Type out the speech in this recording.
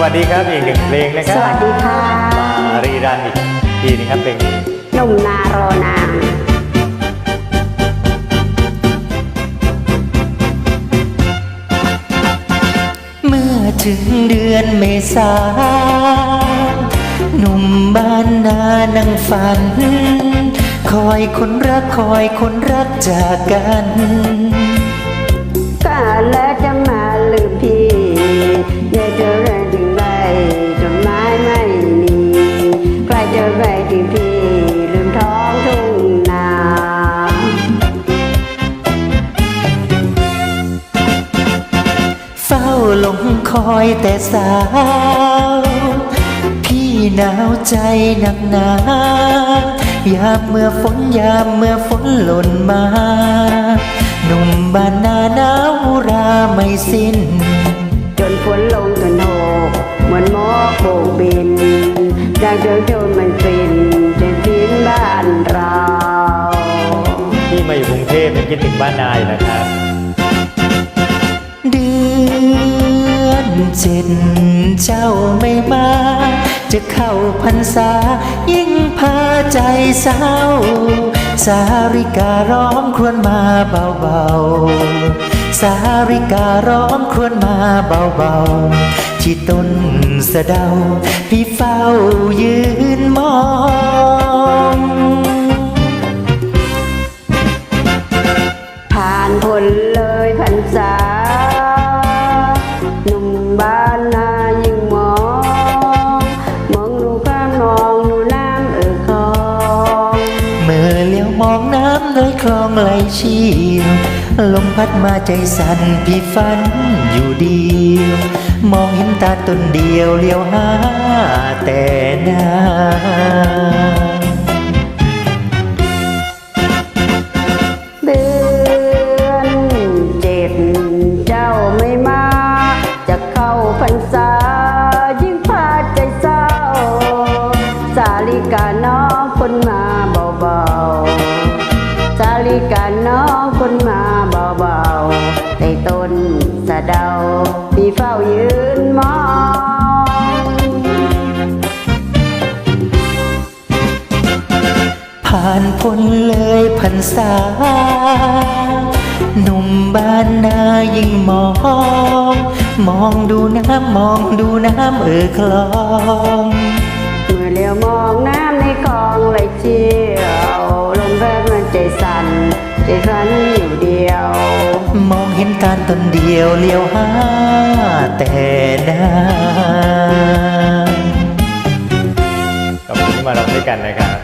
วัสดีครับอีกหนึ่งเพลงนะครัสวัสดีค่ะมารีรันอีกทีนึงครับเพลงนี้ หนุ่มนารอนางเมื่อถึงเดือนเมษา หนุ่มบ้านนานั่งฝัน คอยคนรักคอยคนรักจากกันก็แล้ อยแต่สาว พี่หนาวใจหนักหนายามเมื่อฝนยามเมื่อฝนหล่นมาหนุ่มบ้านนาหนาวราไม่สิ้น จนฝนลงจนโหกเหมือนหมอกโบกบินดังเดินจนมันฟินจนทิ้นบ้านเรา ที่มาอยู่กรุงเทพยังคิดถึงบ้านนาอยู่นะครับ จ็ดเจ้าไม่มา จะเข้าพรรษา ยิ่งพาใจเศร้า สาริการ้องครวญมาเบาๆ สาริการ้องครวญมาเบาๆ ที่ต้นสะเดา พี่เฝ้ายืนมอง ไหลเชี่ยวลมพัดมาใจสั่นพี่ฝันอยู่เดียว มองเห็นตาตนเดียวเลี้ยวหาแต่หน้าะเดาพี่เฝ้ายืนมองผ่านพ้นเลยพรรษาหนุ่มบ้านนายิ่งมอง มองดูน้ำมองดูน้ำเออคลอง เมื่อเลี้ยวมองน้ำในคลองไหลเชี่ยวลมพัดมันใจสั่น จฉันอยู่เดียว มองเห็นการตนเดียวเลี้ยวหาแต่นานขอบคุณที่มาร้อด้วยกันนะครับ